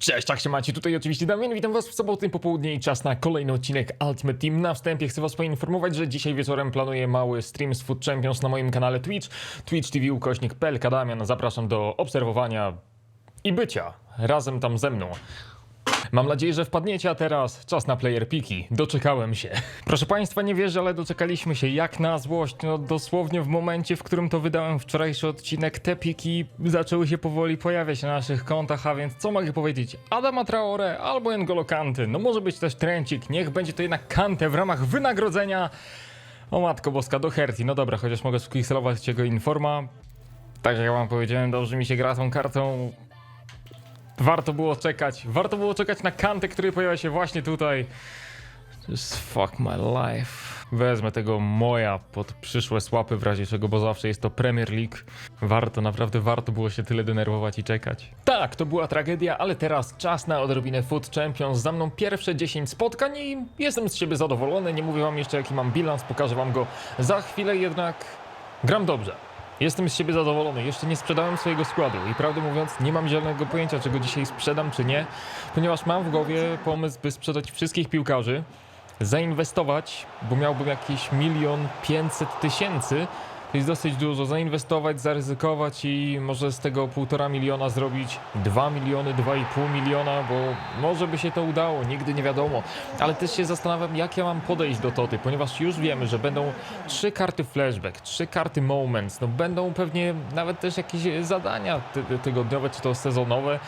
Cześć, tak się macie, tutaj oczywiście Damian, witam was w sobotę popołudnie i czas na kolejny odcinek Ultimate Team. Na wstępie chcę was poinformować, że dzisiaj wieczorem planuję mały stream z Food Champions na moim kanale Twitch, Twitch TV ukośnik Damian, zapraszam do obserwowania i bycia razem tam ze mną. Mam nadzieję, że wpadniecie, a teraz czas na player piki. Doczekałem się. Proszę Państwa, nie wierzę, ale doczekaliśmy się jak na złość. No dosłownie w momencie, w którym to wydałem wczorajszy odcinek, te piki zaczęły się powoli pojawiać na naszych kontach, a więc co mogę powiedzieć? Adama Traore albo N'Golo Kanty. No może być też Trencik, niech będzie to jednak Kante w ramach wynagrodzenia. O matko boska, do Herti. No dobra, chociaż mogę sklikselować jego informa. Tak jak wam powiedziałem, dobrze mi się gra tą kartą. Warto było czekać. Warto było czekać na kantę, który pojawia się właśnie tutaj. Just fuck my life. Wezmę tego moja pod przyszłe słapy, w razie czego, bo zawsze jest to Premier League. Warto, naprawdę warto było się tyle denerwować i czekać. Tak, to była tragedia, ale teraz czas na odrobinę Food Champions. Za mną pierwsze 10 spotkań i jestem z siebie zadowolony. Nie mówię wam jeszcze jaki mam bilans, pokażę wam go za chwilę, jednak gram dobrze. Jestem z siebie zadowolony. Jeszcze nie sprzedałem swojego składu i prawdę mówiąc, nie mam zielonego pojęcia, czego dzisiaj sprzedam, czy nie, ponieważ mam w głowie pomysł, by sprzedać wszystkich piłkarzy, zainwestować, bo miałbym jakieś milion pięćset tysięcy. Jest dosyć dużo. Zainwestować, zaryzykować i może z tego półtora miliona zrobić 2 miliony, 2,5 miliona, bo może by się to udało, nigdy nie wiadomo. Ale też się zastanawiam, jak ja mam podejść do Toty, ponieważ już wiemy, że będą trzy karty flashback, trzy karty moments, no będą pewnie nawet też jakieś zadania ty tygodniowe czy to sezonowe.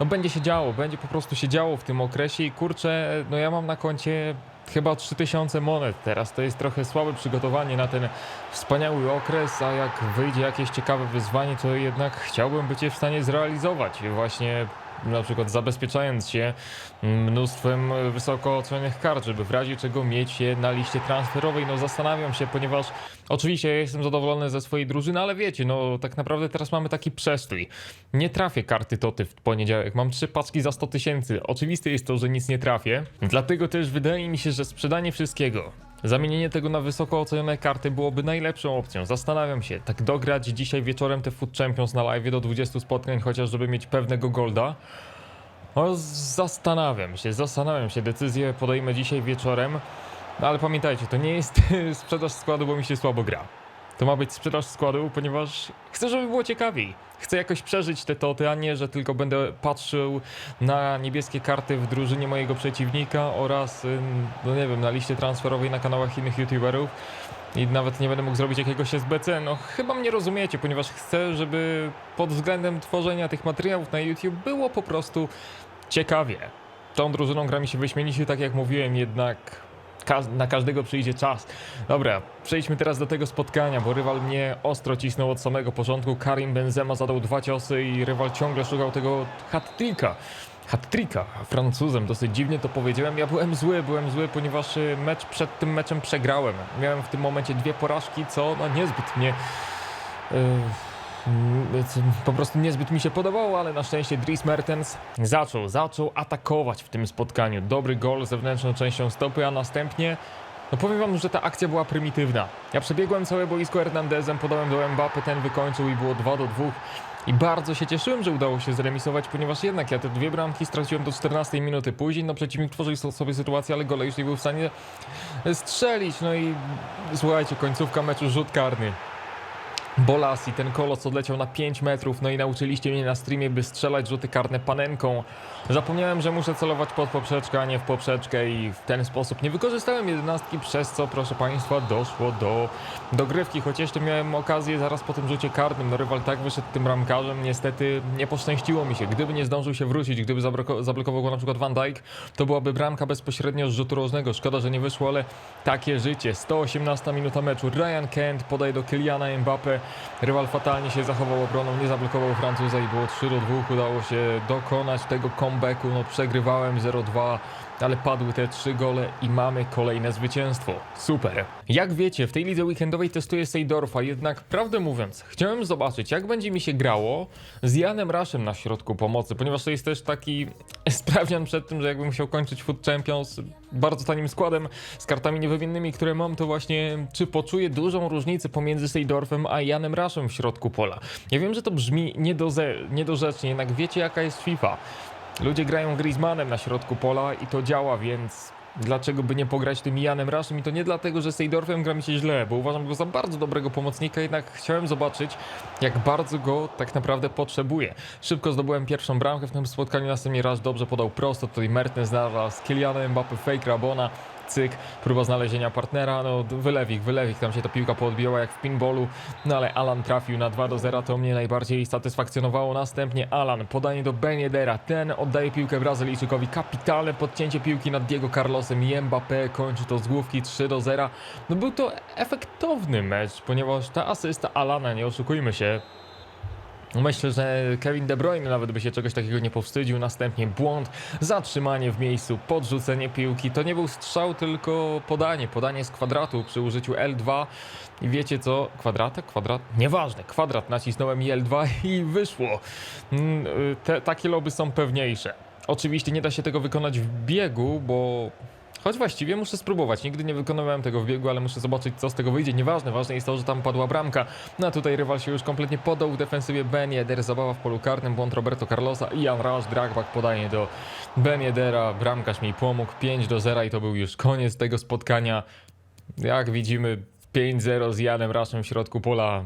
No będzie się działo, będzie po prostu się działo w tym okresie i kurczę, no ja mam na koncie chyba 3000 monet teraz. To jest trochę słabe przygotowanie na ten wspaniały okres, a jak wyjdzie jakieś ciekawe wyzwanie, to jednak chciałbym być je w stanie zrealizować. Właśnie na przykład zabezpieczając się mnóstwem wysoko ocenionych kart, żeby w razie czego mieć je na liście transferowej. No zastanawiam się, ponieważ oczywiście ja jestem zadowolony ze swojej drużyny, ale wiecie, no tak naprawdę teraz mamy taki przestój. Nie trafię karty Toty w poniedziałek, mam trzy paczki za 100 tysięcy. Oczywiste jest to, że nic nie trafię, dlatego też wydaje mi się, że sprzedanie wszystkiego Zamienienie tego na wysoko ocenione karty byłoby najlepszą opcją. Zastanawiam się, tak dograć dzisiaj wieczorem te Food Champions na live do 20 spotkań, chociaż żeby mieć pewnego golda. No, zastanawiam się, zastanawiam się. Decyzję podejmę dzisiaj wieczorem. No, ale pamiętajcie, to nie jest sprzedaż składu, bo mi się słabo gra. To ma być sprzedaż składu, ponieważ chcę, żeby było ciekawiej. Chcę jakoś przeżyć te toty, a nie, że tylko będę patrzył na niebieskie karty w drużynie mojego przeciwnika oraz, ym, no nie wiem, na liście transferowej na kanałach innych youtuberów i nawet nie będę mógł zrobić jakiegoś SBC. No chyba mnie rozumiecie, ponieważ chcę, żeby pod względem tworzenia tych materiałów na YouTube było po prostu ciekawie. Tą drużyną gra mi się wyśmienicie, tak jak mówiłem, jednak Na każdego przyjdzie czas. Dobra, przejdźmy teraz do tego spotkania, bo rywal mnie ostro cisnął od samego początku. Karim Benzema zadał dwa ciosy i rywal ciągle szukał tego hat-tricka. Hat-tricka, Francuzem, dosyć dziwnie to powiedziałem. Ja byłem zły, byłem zły, ponieważ y, mecz przed tym meczem przegrałem. Miałem w tym momencie dwie porażki, co no niezbyt mnie... Yy po prostu niezbyt mi się podobało, ale na szczęście Dries Mertens zaczął, zaczął atakować w tym spotkaniu. Dobry gol zewnętrzną częścią stopy, a następnie no powiem wam, że ta akcja była prymitywna. Ja przebiegłem całe boisko Hernandezem, podałem do Mbappy, ten wykończył i było 2 do 2. I bardzo się cieszyłem, że udało się zremisować, ponieważ jednak ja te dwie bramki straciłem do 14 minuty później. No przeciwnik tworzył sobie sytuację, ale gole już nie był w stanie strzelić. No i słuchajcie, końcówka meczu, rzut karny. Bolasi, ten kolos odleciał na 5 metrów, no i nauczyliście mnie na streamie, by strzelać rzuty karne panenką. Zapomniałem, że muszę celować pod poprzeczkę, a nie w poprzeczkę i w ten sposób nie wykorzystałem jedenastki, przez co, proszę Państwa, doszło do dogrywki, choć jeszcze miałem okazję zaraz po tym rzucie karnym, no rywal tak wyszedł tym ramkarzem, niestety nie poszczęściło mi się. Gdyby nie zdążył się wrócić, gdyby zablokował go na przykład Van Dijk, to byłaby bramka bezpośrednio z rzutu rożnego. Szkoda, że nie wyszło, ale takie życie. 118 minuta meczu. Ryan Kent podaje do Kyliana Mbappe. Rywal fatalnie się zachował obroną, nie zablokował Francuza i było 3 do 2. Udało się dokonać tego comebacku. No przegrywałem 0-2 ale padły te trzy gole i mamy kolejne zwycięstwo. Super. Jak wiecie, w tej lidze weekendowej testuję Seydorfa, jednak prawdę mówiąc, chciałem zobaczyć, jak będzie mi się grało z Janem Raszem na środku pomocy, ponieważ to jest też taki sprawdzian przed tym, że jakbym musiał kończyć Food Champions bardzo tanim składem, z kartami niewymiennymi, które mam, to właśnie czy poczuję dużą różnicę pomiędzy Seydorfem a Janem Raszem w środku pola. Ja wiem, że to brzmi niedorzecznie, jednak wiecie jaka jest FIFA. Ludzie grają Griezmannem na środku pola i to działa, więc dlaczego by nie pograć tym Janem Raszem? I to nie dlatego, że Seydorfem gra mi się źle, bo uważam go za bardzo dobrego pomocnika, jednak chciałem zobaczyć, jak bardzo go tak naprawdę potrzebuję. Szybko zdobyłem pierwszą bramkę w tym spotkaniu, następnie raz dobrze podał prosto, tutaj Mertens znalazł Kylianem Mbappé, fake Rabona, cyk, próba znalezienia partnera, no wylewik, wylewik, tam się ta piłka poodbiła jak w pinballu, no ale Alan trafił na 2 do 0, to mnie najbardziej satysfakcjonowało. Następnie Alan, podanie do Beniedera, ten oddaje piłkę Brazylijczykowi, kapitalne podcięcie piłki nad Diego Carlosem i Mbappé kończy to z główki 3 do 0. No był to efektowny mecz, ponieważ ta asysta Alana, nie oszukujmy się, Myślę, że Kevin De Bruyne nawet by się czegoś takiego nie powstydził. Następnie błąd, zatrzymanie w miejscu, podrzucenie piłki. To nie był strzał, tylko podanie. Podanie z kwadratu przy użyciu L2. I wiecie co? Kwadratek? Kwadrat? Nieważne. Kwadrat nacisnąłem i L2 i wyszło. Mm, y, Te, takie loby są pewniejsze. Oczywiście nie da się tego wykonać w biegu, bo Choć właściwie muszę spróbować. Nigdy nie wykonywałem tego w biegu, ale muszę zobaczyć, co z tego wyjdzie. Nieważne, ważne jest to, że tam padła bramka. No a tutaj rywal się już kompletnie podał w defensywie. Ben zabawa w polu karnym, błąd Roberto Carlosa. Ian Rush, dragback, podanie do Ben Yeddera. Bramkarz mi pomógł. 5 do 0 i to był już koniec tego spotkania. Jak widzimy, 5-0 z Janem Rushem w środku pola.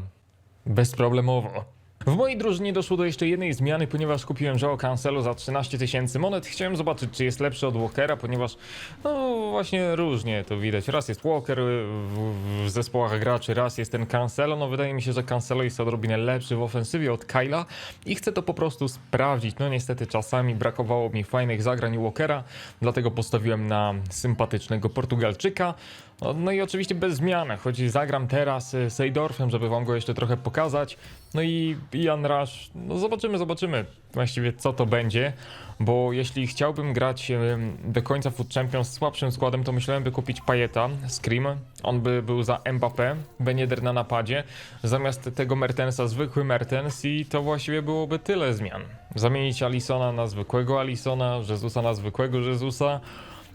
Bezproblemowo. W mojej drużynie doszło do jeszcze jednej zmiany, ponieważ kupiłem Joao Cancelo za 13 tysięcy monet. Chciałem zobaczyć, czy jest lepszy od Walkera, ponieważ no właśnie różnie to widać. Raz jest Walker w, w zespołach graczy, raz jest ten Cancelo. No wydaje mi się, że Cancelo jest odrobinę lepszy w ofensywie od Kyla i chcę to po prostu sprawdzić. No niestety czasami brakowało mi fajnych zagrań Walkera, dlatego postawiłem na sympatycznego Portugalczyka. No, no i oczywiście bez zmian, choć zagram teraz y, Seydorfem, żeby wam go jeszcze trochę pokazać. No i Ian Rush, no zobaczymy, zobaczymy właściwie co to będzie, bo jeśli chciałbym grać y, do końca Foot Champions z słabszym składem, to myślałem by kupić Payeta, Scream, on by był za Mbappé, Ben Yedder na napadzie, zamiast tego Mertensa zwykły Mertens. I to właściwie byłoby tyle zmian. Zamienić Alisona na zwykłego Alisona, Jezusa na zwykłego Jezusa,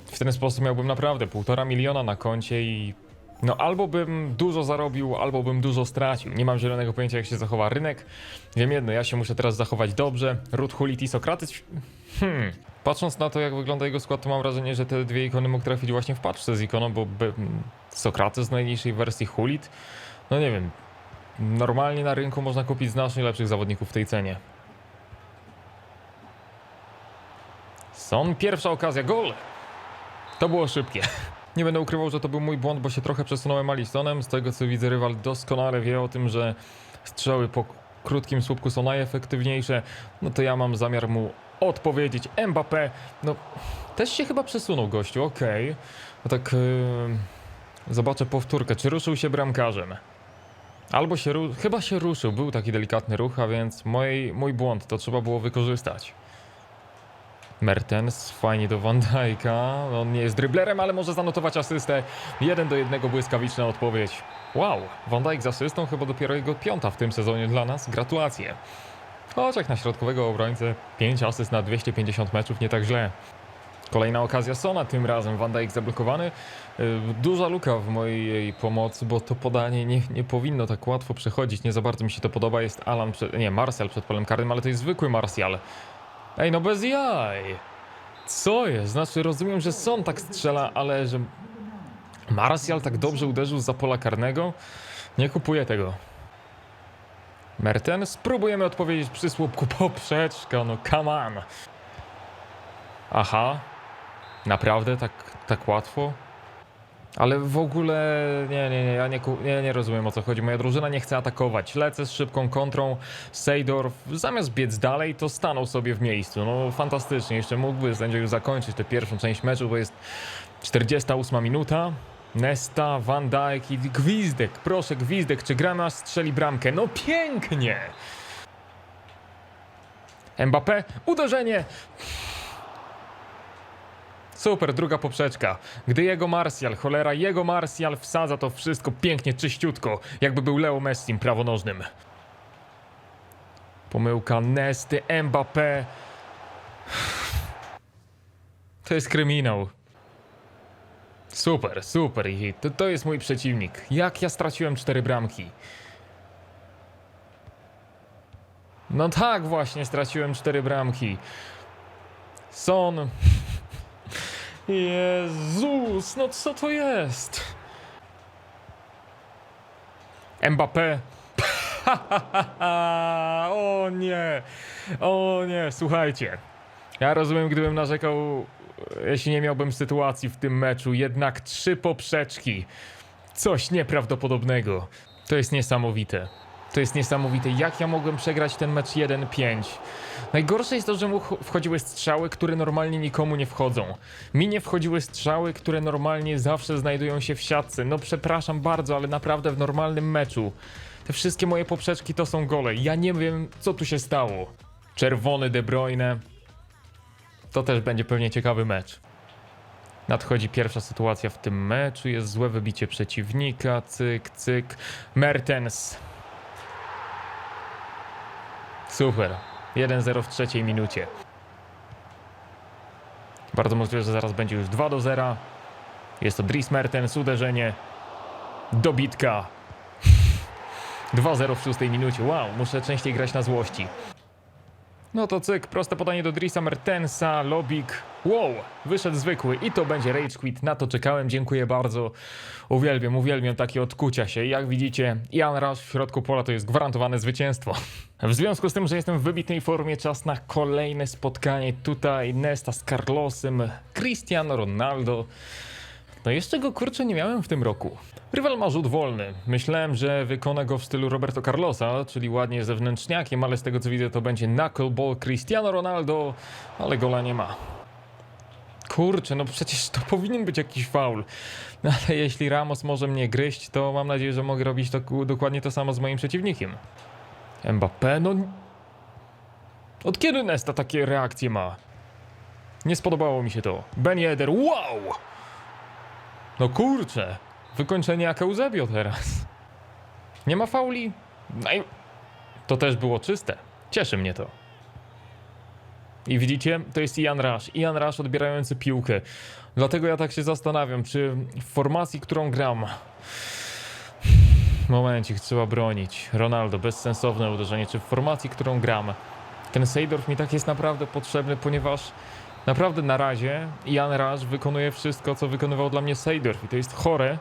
w ten sposób miałbym naprawdę półtora miliona na koncie i no albo bym dużo zarobił, albo bym dużo stracił. Nie mam zielonego pojęcia jak się zachowa rynek. Wiem jedno, ja się muszę teraz zachować dobrze. Ruth Hulit i Sokrates. Hmm. Patrząc na to jak wygląda jego skład, to mam wrażenie, że te dwie ikony mógł trafić właśnie w paczce z ikoną, bo Sokrates w najniższej wersji Hulit. No nie wiem. Normalnie na rynku można kupić znacznie lepszych zawodników w tej cenie. Son, pierwsza okazja, gol! To było szybkie. Nie będę ukrywał, że to był mój błąd, bo się trochę przesunąłem Alisonem. Z tego co widzę, rywal doskonale wie o tym, że strzały po krótkim słupku są najefektywniejsze. No to ja mam zamiar mu odpowiedzieć. Mbappé, no też się chyba przesunął gościu, okej. No tak yy, zobaczę powtórkę, czy ruszył się bramkarzem. Albo się, chyba się ruszył, był taki delikatny ruch, a więc mój, mój błąd, to trzeba było wykorzystać. Mertens, fajnie do Van Dijk'a. On nie jest dryblerem, ale może zanotować asystę. Jeden do jednego błyskawiczna odpowiedź. Wow, Van Dijk z asystą chyba dopiero jego piąta w tym sezonie dla nas. Gratulacje. Jak na środkowego obrońcę 5 asyst na 250 meczów nie tak źle. Kolejna okazja Sona, tym razem Van Dijk zablokowany. Yy, Duża luka w mojej pomocy, bo to podanie nie, nie powinno tak łatwo przechodzić. Nie za bardzo mi się to podoba. Jest Alan, nie, Martial przed polem karnym, ale to jest zwykły Martial. Ej, no bez jaj. Co jest? Znaczy, rozumiem, że Son tak strzela, ale że Martial tak dobrze uderzył za pola karnego? Nie kupuję tego. Merten, spróbujemy odpowiedzieć przy słupku poprzeczka, no come on. Aha. Naprawdę tak, tak łatwo? Ale w ogóle nie, nie, nie, ja nie, nie, nie rozumiem o co chodzi. Moja drużyna nie chce atakować. Lecę z szybką kontrą. Seydorf zamiast biec dalej, to stanął sobie w miejscu. No fantastycznie. Jeszcze mógłby sędzia już zakończyć tę pierwszą część meczu, bo jest 48 minuta. Nesta, Van Dijk i Gwizdek. Proszę, Gwizdek, czy gramy strzeli bramkę? No pięknie! Mbappé, uderzenie! Super, druga poprzeczka. Gdy jego Martial, cholera, jego Martial wsadza to wszystko pięknie, czyściutko, jakby był Leo Messim prawonożnym. Pomyłka Nesty, Mbappé. To jest kryminał. Super, super i to, to jest mój przeciwnik. Jak ja straciłem cztery bramki? No tak właśnie, straciłem cztery bramki. Son. Jezus, no co to jest? Mbappé. o nie, o nie, słuchajcie. Ja rozumiem, gdybym narzekał, jeśli nie miałbym sytuacji w tym meczu, jednak trzy poprzeczki. Coś nieprawdopodobnego. To jest niesamowite. To jest niesamowite. Jak ja mogłem przegrać ten mecz 1-5? Najgorsze jest to, że mu ch- wchodziły strzały, które normalnie nikomu nie wchodzą. Mi nie wchodziły strzały, które normalnie zawsze znajdują się w siatce. No przepraszam bardzo, ale naprawdę w normalnym meczu. Te wszystkie moje poprzeczki to są gole. Ja nie wiem, co tu się stało. Czerwony De Bruyne. To też będzie pewnie ciekawy mecz. Nadchodzi pierwsza sytuacja w tym meczu. Jest złe wybicie przeciwnika. Cyk, cyk. Mertens. Super. 1-0 w trzeciej minucie. Bardzo możliwe, że zaraz będzie już 2 do 0. Jest to Dries Mertens, uderzenie. Dobitka. 2-0 w szóstej minucie. Wow, muszę częściej grać na złości. No to cyk, proste podanie do Drisa Mertensa, Lobik. Wow, wyszedł zwykły i to będzie Rage Quit. Na to czekałem, dziękuję bardzo. Uwielbiam, uwielbiam takie odkucia się. Jak widzicie, Ian Rush w środku pola to jest gwarantowane zwycięstwo. W związku z tym, że jestem w wybitnej formie, czas na kolejne spotkanie. Tutaj Nesta z Carlosem, Cristiano Ronaldo. No jeszcze go kurczę nie miałem w tym roku. Rywal ma rzut wolny. Myślałem, że wykona go w stylu Roberto Carlosa, czyli ładnie zewnętrzniakiem, ale z tego co widzę to będzie knuckleball Cristiano Ronaldo, ale gola nie ma. Kurczę, no przecież to powinien być jakiś faul. No ale jeśli Ramos może mnie gryźć, to mam nadzieję, że mogę robić to, dokładnie to samo z moim przeciwnikiem. Mbappé, no... Od kiedy Nesta takie reakcje ma? Nie spodobało mi się to. Ben Yedder, wow! No kurczę, wykończenie jak Eusebio teraz. Nie ma fauli? No i to też było czyste. Cieszy mnie to. I widzicie, to jest Ian Rush. Ian Rush odbierający piłkę. Dlatego ja tak się zastanawiam, czy w formacji, którą gram... Momencik, trzeba bronić. Ronaldo, bezsensowne uderzenie. Czy w formacji, którą gram, ten Seydorf mi tak jest naprawdę potrzebny, ponieważ naprawdę na razie Ian Rush wykonuje wszystko, co wykonywał dla mnie Seydorf. I to jest chore,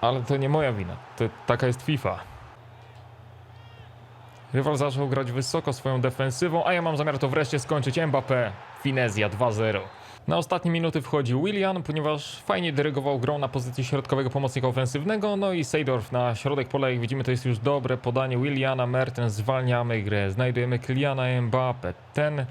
ale to nie moja wina. To, taka jest FIFA. Rywal zaczął grać wysoko swoją defensywą, a ja mam zamiar to wreszcie skończyć. Mbappé, Finezja 2-0. Na ostatnie minuty wchodzi Willian, ponieważ fajnie dyrygował grą na pozycji środkowego pomocnika ofensywnego, no i Seydorf na środek pola, jak widzimy to jest już dobre podanie Williana, Mertens, zwalniamy grę, znajdujemy Kyliana Mbappé, ten...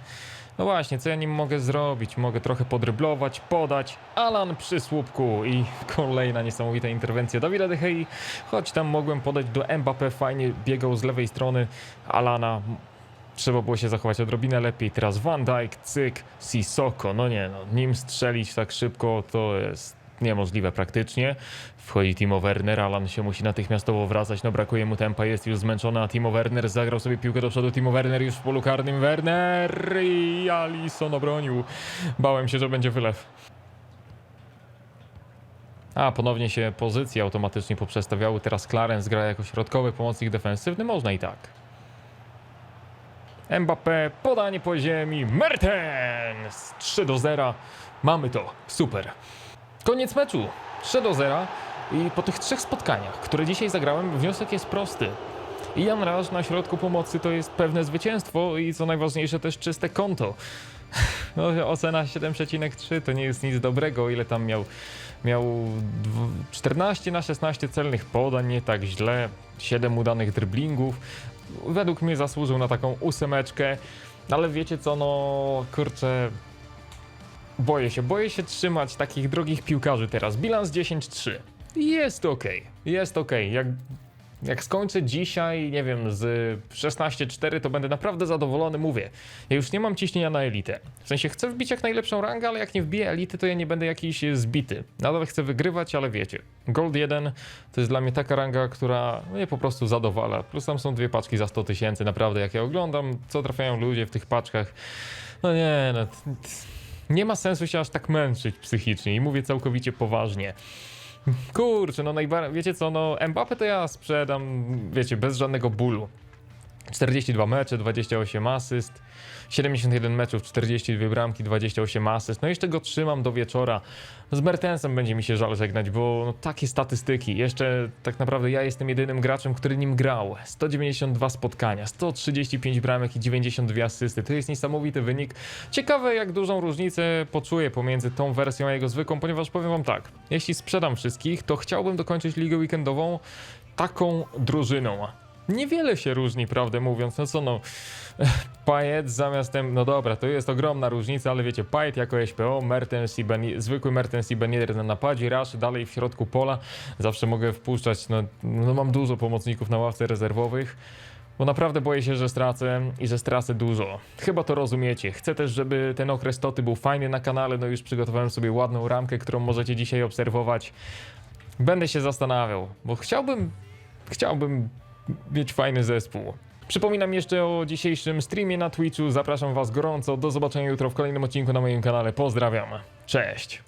No właśnie, co ja nim mogę zrobić? Mogę trochę podryblować, podać. Alan przy słupku i kolejna niesamowita interwencja Dawida De Gea. Choć tam mogłem podać do Mbappé, fajnie biegał z lewej strony Alana. Trzeba było się zachować odrobinę lepiej. Teraz Van Dijk, cyk, Sissoko. No nie no, nim strzelić tak szybko to jest niemożliwe praktycznie. Wchodzi Timo Werner, Alan się musi natychmiastowo wracać, no brakuje mu tempa, jest już zmęczony, a Timo Werner zagrał sobie piłkę do przodu, Timo Werner już w polu karnym, Werner i Alisson obronił. Bałem się, że będzie wylew. A, ponownie się pozycje automatycznie poprzestawiały, teraz Clarence gra jako środkowy pomocnik defensywny, można i tak. Mbappé, podanie po ziemi, Mertens! 3 do 0, mamy to, super. Koniec meczu. 3 do 0. I po tych trzech spotkaniach, które dzisiaj zagrałem, wniosek jest prosty. Ian Rush na środku pomocy to jest pewne zwycięstwo i co najważniejsze też czyste konto. No, ocena 7,3 to nie jest nic dobrego, ile tam miał, miał dw- 14 na 16 celnych podań, nie tak źle, 7 udanych driblingów. Według mnie zasłużył na taką ósemeczkę, ale wiecie co, no kurczę, Boję się, boję się trzymać takich drogich piłkarzy teraz. Bilans 10-3. Jest ok, jest ok. Jak, jak skończę dzisiaj, nie wiem, z 16-4, to będę naprawdę zadowolony. Mówię, ja już nie mam ciśnienia na elitę. W sensie chcę wbić jak najlepszą rangę, ale jak nie wbiję elity, to ja nie będę jakiś zbity. Nadal chcę wygrywać, ale wiecie, Gold 1 to jest dla mnie taka ranga, która mnie po prostu zadowala. Plus tam są dwie paczki za 100 tysięcy, naprawdę. Jak ja oglądam, co trafiają ludzie w tych paczkach, no nie, no. Nie ma sensu się aż tak męczyć psychicznie i mówię całkowicie poważnie. Kurczę, no najbardziej, wiecie co, no Mbappé to ja sprzedam, wiecie, bez żadnego bólu. 42 mecze, 28 asyst, 71 meczów, 42 bramki, 28 asyst. No jeszcze go trzymam do wieczora. Z Mertensem będzie mi się żal żegnać, bo no, takie statystyki. Jeszcze tak naprawdę ja jestem jedynym graczem, który nim grał. 192 spotkania, 135 bramek i 92 asysty. To jest niesamowity wynik. Ciekawe jak dużą różnicę poczuję pomiędzy tą wersją a jego zwykłą, ponieważ powiem wam tak, jeśli sprzedam wszystkich, to chciałbym dokończyć ligę weekendową taką drużyną. Niewiele się różni, prawdę mówiąc. No co no, Payet zamiast tem, no dobra, to jest ogromna różnica, ale wiecie, Payet jako SPO, Mertens i ben, zwykły Mertens i Ben Yedder na napadzie, Rasz dalej w środku pola. Zawsze mogę wpuszczać, no, no mam dużo pomocników na ławce rezerwowych. Bo naprawdę boję się, że stracę i że stracę dużo. Chyba to rozumiecie. Chcę też, żeby ten okres Toty był fajny na kanale. No już przygotowałem sobie ładną ramkę, którą możecie dzisiaj obserwować. Będę się zastanawiał, bo chciałbym, chciałbym mieć fajny zespół. Przypominam jeszcze o dzisiejszym streamie na Twitchu. Zapraszam Was gorąco. Do zobaczenia jutro w kolejnym odcinku na moim kanale. Pozdrawiam. Cześć.